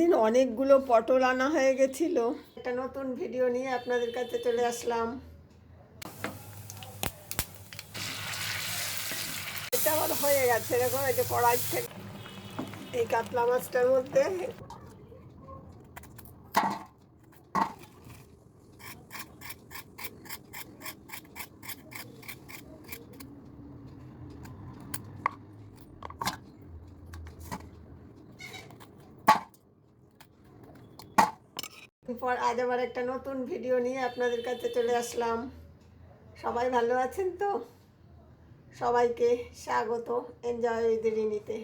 দিন অনেকগুলো পটল আনা হয়ে গেছিল। একটা নতুন ভিডিও নিয়ে আপনাদের কাছে চলে আসলাম। এটা আবার হয়ে গেছে, এরকম এই যে কড়াই থেকে এই কাতলা মাছটার মধ্যে। পর আজ আবার একটা নতুন ভিডিও নিয়ে আপনাদের কাছে চলে আসলাম। সবাই ভালো আছেন তো? সবাইকে স্বাগত এনজয় রিনিতে।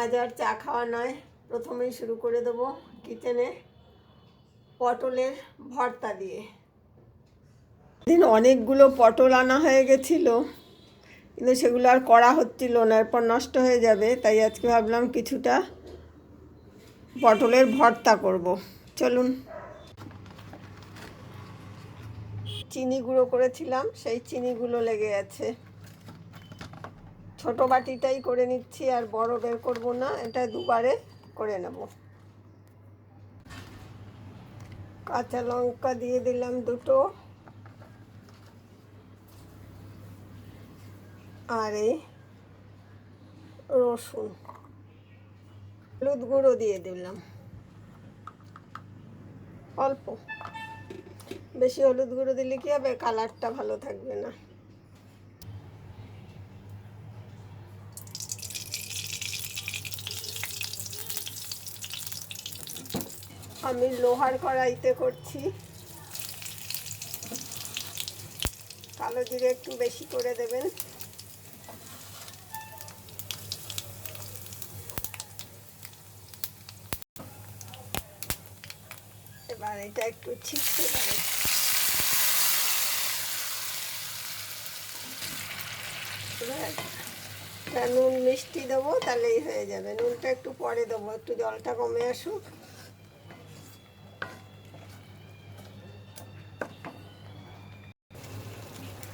আজ আর চা খাওয়া নয়, প্রথমেই শুরু করে দেবো কিচেনে পটলের ভর্তা দিয়ে। দিন অনেকগুলো পটল আনা হয়ে গেছিল, কিন্তু সেগুলো আর করা হচ্ছিল না, এরপর নষ্ট হয়ে যাবে, তাই আজকে ভাবলাম কিছুটা পটলের ভর্তা করব। চলুন। চিনি গুঁড়ো করেছিলাম, সেই চিনিগুলো লেগে আছে ছোট বাটিটাই করে নিচ্ছি, আর বড় বের করব না, এটা দুবারে করে নেব। কাঁচা লঙ্কা দিয়ে দিলাম দুটো। আর এই রসুন। হলুদ গুঁড়ো দিয়ে দিলাম। অল্প। বেশি হলুদ গুঁড়ো দিলে কি হবে? কালারটা ভালো থাকবে না। আমি লোহার কড়াইতে করছি। কালো জিরে একটু বেশি করে দেবেন। এটা একটু ছিটতে পারে নুন মিষ্টি দেবো তাহলেই হয়ে যাবে। নুনটা একটু পরে দেবো, একটু জলটা কমে আসুক।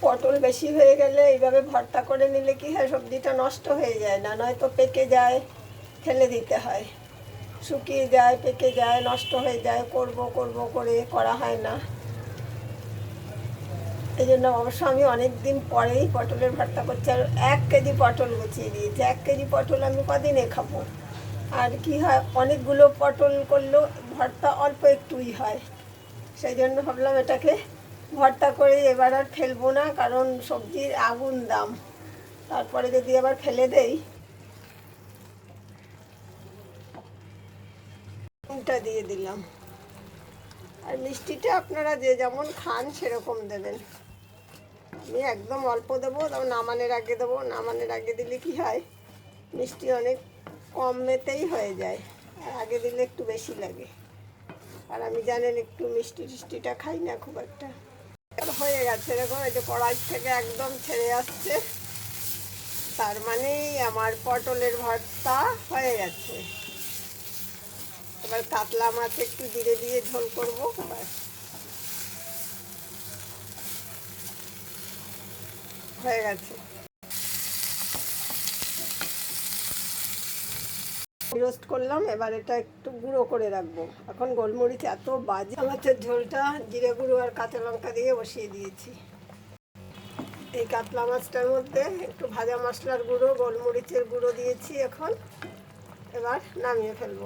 পটল বেশি হয়ে গেলে এইভাবে ভর্তা করে নিলে কি হয়, সবজিটা নষ্ট হয়ে যায় না, নয়তো পেকে যায়, ফেলে দিতে হয়। শুকিয়ে যায়, পেকে যায়, নষ্ট হয়ে যায়, করব করব করে করা হয় না। এই জন্য অবশ্য আমি অনেক দিন পরেই পটলের ভর্তা করছি আর এক কেজি পটল গুছিয়ে দিয়েছি। এক কেজি পটল আমি কদিনে খাব? আর কি হয়, অনেকগুলো পটল করলেও ভর্তা অল্প একটুই হয়। সেই জন্য ভাবলাম এটাকে ভর্তা করে এবার আর ফেলব না, কারণ সবজির আগুন দাম। তারপরে যদি আবার ফেলে দেই নুনটা দিয়ে দিলাম। আর মিষ্টিটা আপনারা যে যেমন খান সেরকম দেবেন। আমি একদম অল্প দেবো তারপর নামানের আগে দেবো। নামানের আগে দিলে কি হয়, মিষ্টি অনেক কম মেতেই হয়ে যায়, আর আগে দিলে একটু বেশি লাগে। আর আমি জানেন একটু মিষ্টি টিষ্টিটা খাই না খুব একটা। হয়ে গেছে এরকম এই যে কড়াই থেকে একদম ছেড়ে আসছে। তার মানেই আমার পটলের ভর্তা হয়ে গেছে। এবার কাতলা মাছ একটু জিরে দিয়ে ঝোল করব। হয়ে গেছে। রোস্ট করলাম, এবার এটা একটু গুঁড়ো করে রাখব। এখন গোলমরিচ এত বাজে মাছের ঝোলটা, জিরে গুঁড়ো আর কাঁচা লঙ্কা দিয়ে বসিয়ে দিয়েছি। এই কাতলা মাছটার মধ্যে একটু ভাজা মশলার গুঁড়ো, গোলমরিচের গুঁড়ো দিয়েছি এখন। এবার নামিয়ে ফেলব।